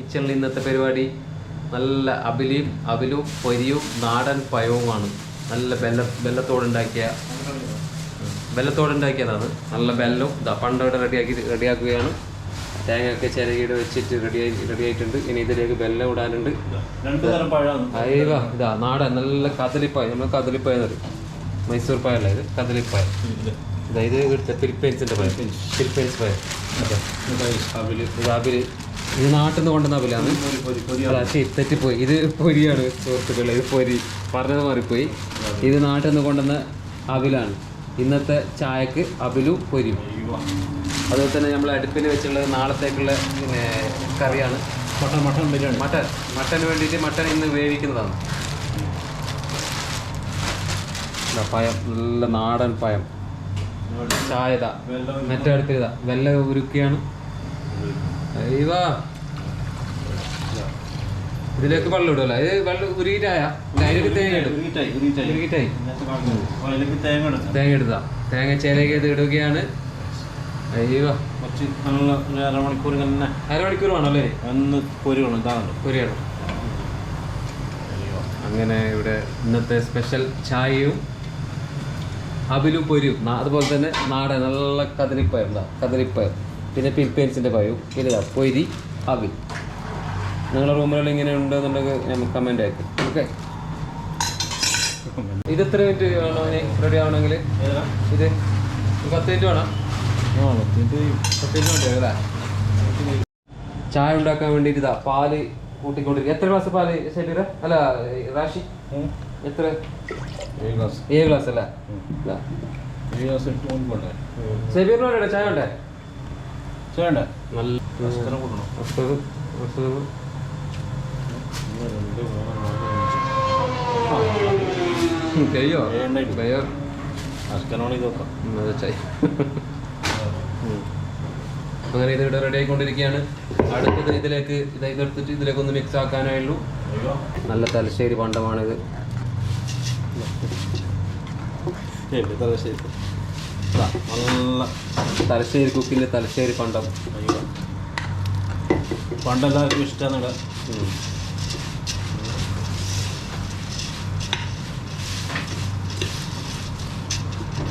കിച്ചണിൽ ഇന്നത്തെ പരിപാടി നല്ല അബിലിയും അബിലും പൊരിയും നാടൻ പയവുമാണ്. നല്ല ബെല്ല ബെല്ലത്തോടുണ്ടാക്കിയ ബെല്ലത്തോടുണ്ടാക്കിയതാണ്. നല്ല ബെല്ലവും ഇതാ പണ്ടോടെ റെഡിയാക്കി റെഡിയാക്കുകയാണ്. തേങ്ങയൊക്കെ ചിരകിയുടെ വെച്ചിട്ട് റെഡിയായി റെഡിയായിട്ടുണ്ട് ഇനി ഇതിലേക്ക് ബെല്ലം ഇടാനുണ്ട്. അയ്യോ അയവ ഇതാ നാടൻ നല്ല കദലിപ്പായ നമ്മൾ കദലിപ്പായ പറയും. മൈസൂർ പായല്ല ഇത് കദലിപ്പായ ഇതാ ഇത് ഇവിടുത്തെ ഫിലിപ്പൈൻസിന്റെ പായ ഫിലിപ്പൈൻസ് പായ അതെ ഇത് നാട്ടിൽ നിന്ന് കൊണ്ടുവന്ന ശരി തെറ്റിപ്പോയി ഇത് പൊരിയാണ് സുഹൃത്തുക്കളെ ഇത് പൊരി. പറഞ്ഞത് മാറിപ്പോയി. ഇത് നാട്ടിൽ നിന്ന് കൊണ്ടുവന്ന അവിലാണ്. ഇന്നത്തെ ചായക്ക് അവിലും പൊരിയും. അതുപോലെ തന്നെ നമ്മൾ അടുപ്പിൽ വെച്ചുള്ളത് നാളത്തേക്കുള്ള പിന്നെ കറിയാണ്. Mutton mutton biryani. മട്ടൻ. മട്ടന് വേണ്ടിയിട്ട് മട്ടൻ ഇന്ന് വേവിക്കുന്നതാണ്. പയം നല്ല നാടൻ പയം ചായതാ മറ്റേ അടുപ്പിൽ ഇതാ. വെല്ല ഉരുക്കിയാണ്. അയ്യവാ ഇതിലേക്ക് വെള്ളം ഇടുമല്ലോ ഇത് വെള്ളം ഉരുകിട്ടായ? അതിലേക്ക് തേങ്ങ ഇടും. തേങ്ങ ഇടും. തേങ്ങ ചിലക്ക് ഇത് ഇടുകയാണ്. അയ്യോ. കുറച്ച് നല്ല ഒരു അരമണിക്കൂർ തന്നെ അരമണിക്കൂർ വേണമല്ലേ? ഒന്ന് പൊരിയണം ഇതാണ് പൊരിയാണ് അങ്ങനെ ഇവിടെ ഇന്നത്തെ സ്പെഷ്യൽ ചായയും അബിലും പൊരിയും. അതുപോലെ തന്നെ നാടൻ നല്ല കതിരിപ്പയർ എന്താ കദളിപ്പയർ. പിന്നെ പിൽപ്പേൻസിന്റെ പയവും പിന്നെ പൊരി അബിൽ നിങ്ങളുടെ റൂമിലെ ഇങ്ങനെ ഉണ്ടെന്നുണ്ടെങ്കിൽ ഞാൻ കമന്റ് അയക്കും. ഓക്കെ ഇത് എത്ര മിനിറ്റ് വേണോ ഇനി? റെഡി ആവണമെങ്കിൽ? ഇത് പത്ത് മിനിറ്റ് വേണം. പത്ത് മിനിറ്റ് മതി അല്ലേ? ചായ ഉണ്ടാക്കാൻ വേണ്ടിയിട്ട് ഇതാ പാൽ കൂട്ടിക്കൊണ്ടിരിക്കും എത്ര ഗ്ലാസ് പാൽ ശരീര അല്ല റാഷി? എത്ര? ഏഴ് ഗ്ലാസ്. അല്ലേ? ഷബീറിന് വേണ്ടേ? ചായ ചെയ്യണ്ടേ? നല്ല കഴിയോ. കഴിയോ? ഇത്. അങ്ങനെ ഇത് ഇവിടെ റെഡി ആയിക്കൊണ്ടിരിക്കുകയാണ്. അടുത്തത് ഇതിലേക്ക് ഇതൊക്കെ ഇതെടുത്തിട്ട് ഇതിലേക്ക് ഒന്ന് മിക്സ് ആക്കാനേ ഉള്ളൂ നല്ല തലശ്ശേരി പണ്ടമാണിത്. ശരി, ഇത്ര ശരി. ഇതാ, നല്ല തലശ്ശേരി കുക്കിന്റെ തലശ്ശേരി പണ്ടം. പണ്ടെല്ലാവർക്കും ഇഷ്ടമാണ് ഇവിടെ.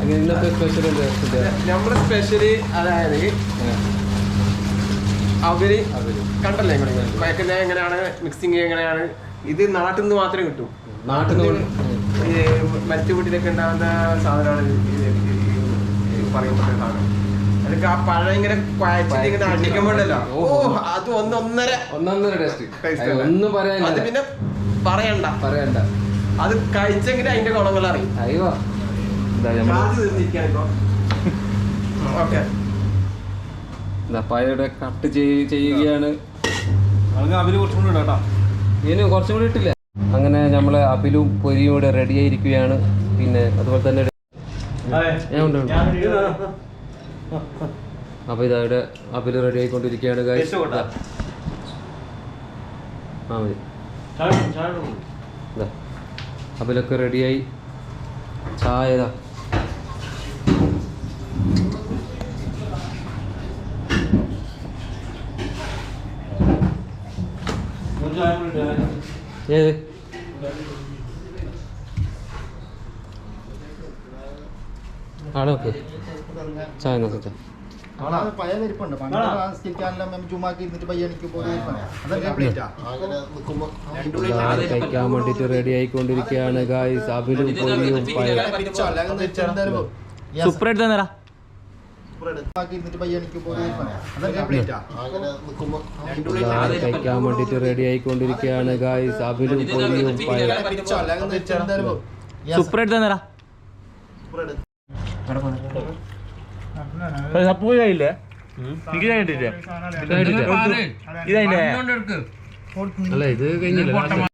അങ്ങനെ ഇന്നത്തെ സ്പെഷ്യൽ നമ്മുടെ സ്പെഷ്യൽ അതായത് അവർ കണ്ടല്ലേ? മയക്കുന്ന എങ്ങനെയാണ്? മിക്സിങ് എങ്ങനെയാണ്? ഇത് നാട്ടിൽ നിന്ന് മാത്രമേ കിട്ടൂ നാട്ടിൽ നിന്ന് ഈ മറ്റു വീട്ടിലൊക്കെ ഉണ്ടാകുന്ന സാധനമാണ് പറയപ്പെട്ട സാധനം. അതൊക്കെ ആ പഴം ഇങ്ങനെ കുഴച്ചിട്ട് ഇങ്ങനെ അടിക്കുമ്പോഴല്ലോ ഓ അത് ഒന്ന് ഒന്നര ഒന്നൊന്നര ടേസ്റ്റ്. taste പറയാൻ ഒന്നും അത് പിന്നെ പറയണ്ട. പറയണ്ട. അത് കഴിച്ചെങ്കിൽ അതിന്റെ ഗുണങ്ങൾ അറിയും. അയ്യോ ഓക്കെ. പഴയുടെ കട്ട് ചെയ്യുകയാണ്. നമുക്ക് അവർ കുറച്ചും കൂടി കേട്ടോ. ഇതിന് കുറച്ചും കൂടി ഇട്ടില്ല. അങ്ങനെ നമ്മളെ അപ്പിലും പൊരിയും ഇവിടെ റെഡി ആയിരിക്കുകയാണ്. പിന്നെ അതുപോലെ തന്നെ. അപ്പൊ ഇതാ ഇവിടെ അപ്പിൽ റെഡി ആയിക്കൊണ്ടിരിക്കുകയാണ് അപ്പിലൊക്കെ. ആ മതി. റെഡിയായി ചായ ഇതാ ഒരു ചായ കൂടി ഇടാം. ഏത്? ആണോ ഓക്കെ ചായ നോക്കാം ചായ. പഴയ വരിപ്പുണ്ട് കഴിക്കാൻ വേണ്ടിട്ട് റെഡി ആയിക്കൊണ്ടിരിക്കുകയാണ് ഗായ്സ് സൂപ്പർ സൂപ്പറായിട്ട് തന്നേരാ കഴിക്കാൻ വേണ്ടിട്ട് റെഡി ആയിക്കൊണ്ടിരിക്കുകയാണ് ഗായ്സ് അഭിലും സൂപ്പർ സപ്പോസ് ആയില്ലേ എനിക്ക് ഇതതിന്റെ അല്ല ഇത് കഴിഞ്ഞില്ല